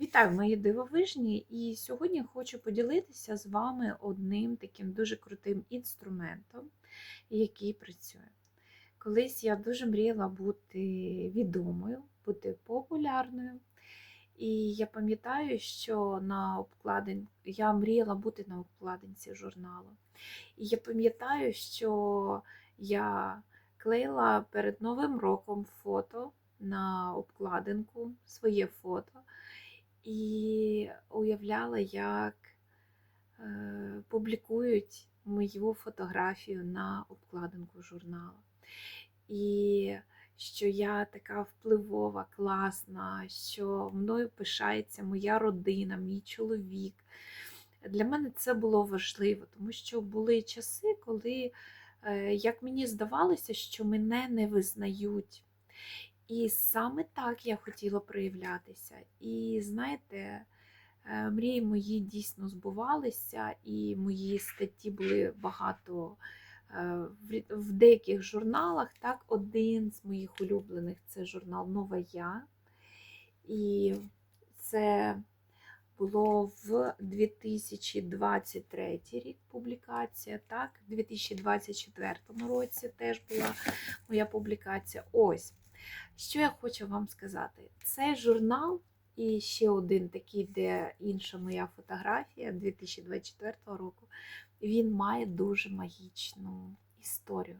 Вітаю, мої дивовижні! І сьогодні хочу поділитися з вами одним таким дуже крутим інструментом, який працює. Колись я дуже мріяла бути відомою, бути популярною. І я пам'ятаю, що на обкладин... я мріяла бути на обкладинці журналу. І я пам'ятаю, що я клеїла перед Новим роком фото на обкладинку, своє фото. І уявляла, як е, публікують мою фотографію на обкладинку журналу. І що я така впливова, класна, що мною пишається моя родина, мій чоловік. Для мене це було важливо, тому що були часи, коли, е, як мені здавалося, що мене не визнають. І саме так я хотіла проявлятися. І знаєте, е, мрії мої дійсно збувалися, і мої статті були багато е, в деяких журналах. Так, один з моїх улюблених це журнал Нова Я. І це було в 2023 рік публікація, так, в 2024 році теж була моя публікація. Ось. Що я хочу вам сказати? Цей журнал і ще один такий, де інша моя фотографія 2024 року, він має дуже магічну історію.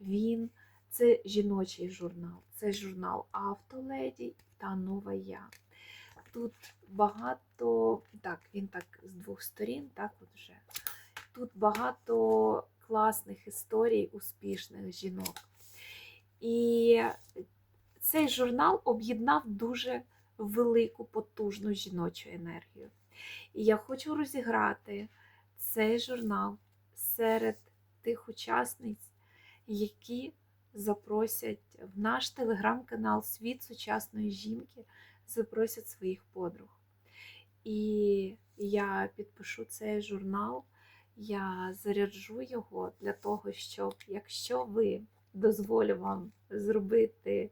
Він це жіночий журнал, це журнал Автоледі та Нова Я. Тут багато, так, він так з двох сторін, так от вже. Тут багато класних історій успішних жінок. І цей журнал об'єднав дуже велику потужну жіночу енергію. І я хочу розіграти цей журнал серед тих учасниць, які запросять в наш телеграм-канал Світ сучасної жінки, запросять своїх подруг. І я підпишу цей журнал, я заряджу його для того, щоб якщо ви дозволю вам зробити,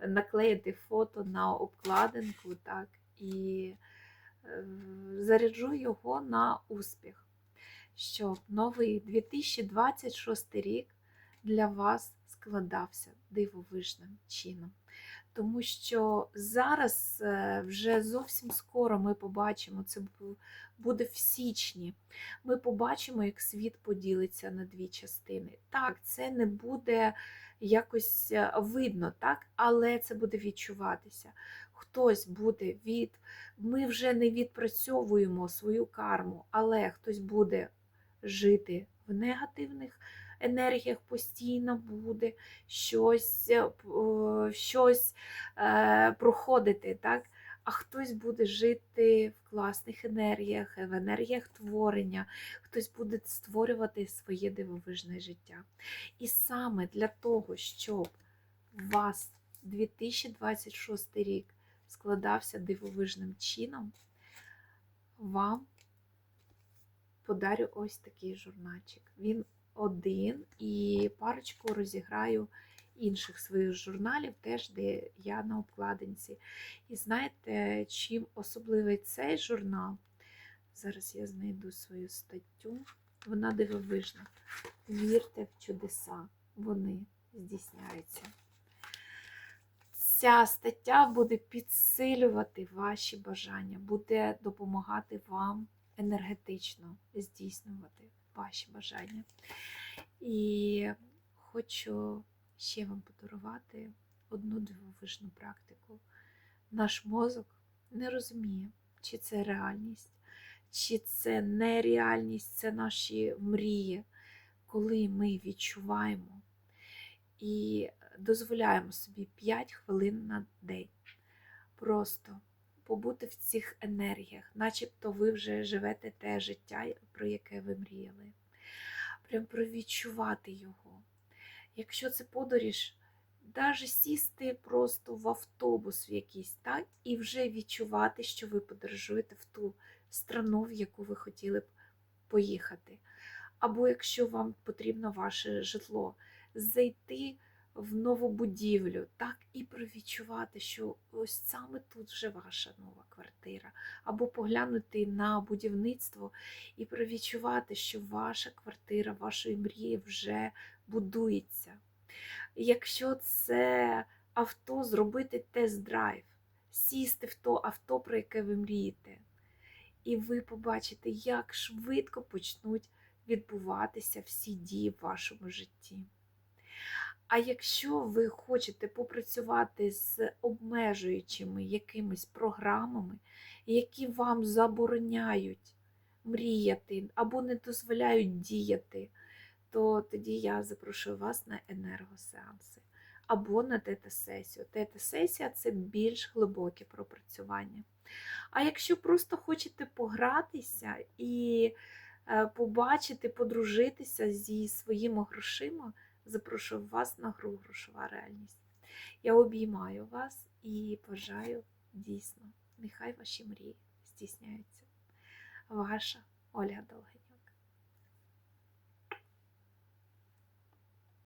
наклеїти фото на обкладинку, так, і е, заряджу його на успіх, щоб новий 2026 рік для вас складався дивовижним чином. Тому що зараз е, вже зовсім скоро ми побачимо, це буде в січні. Ми побачимо, як світ поділиться на дві частини. Так, це не буде якось е, видно, так, але це буде відчуватися. Хтось буде від. Ми вже не відпрацьовуємо свою карму, але хтось буде жити в негативних енергіях постійно буде щось, е, е, щось е, проходити, так? а хтось буде жити в класних енергіях, в енергіях творення, хтось буде створювати своє дивовижне життя. І саме для того, щоб у вас 2026 рік складався дивовижним чином, вам подарю ось такий журнальчик. Він один і парочку розіграю інших своїх журналів, теж де я на обкладинці. І знаєте, чим особливий цей журнал? Зараз я знайду свою статтю. Вона дивовижна. Вірте в чудеса, вони здійсняються. Ця стаття буде підсилювати ваші бажання, буде допомагати вам енергетично здійснювати ваші бажання. І хочу ще вам подарувати одну дивовижну практику. Наш мозок не розуміє, чи це реальність, чи це нереальність, це наші мрії, коли ми відчуваємо і дозволяємо собі 5 хвилин на день. Просто побути в цих енергіях, начебто ви вже живете те життя, про яке ви мріяли. Прям провідчувати його. Якщо це подорож, навіть сісти просто в автобус в якийсь, так, і вже відчувати, що ви подорожуєте в ту страну, в яку ви хотіли б поїхати. Або якщо вам потрібно ваше житло, зайти в нову будівлю, так і провідчувати, що ось саме тут вже ваша нова квартира, або поглянути на будівництво і провідчувати, що ваша квартира, вашої мрії вже будується. Якщо це авто, зробити тест-драйв, сісти в то авто, про яке ви мрієте, і ви побачите, як швидко почнуть відбуватися всі дії в вашому житті. А якщо ви хочете попрацювати з обмежуючими якимись програмами, які вам забороняють мріяти або не дозволяють діяти, то тоді я запрошую вас на енергосеанси або на тета-сесію. Тета-сесія це більш глибоке пропрацювання. А якщо просто хочете погратися і е, побачити, подружитися зі своїми грошима, запрошую вас на гру Грошова реальність. Я обіймаю вас і бажаю дійсно, нехай ваші мрії здійсняються. Ваша Оля Долгий.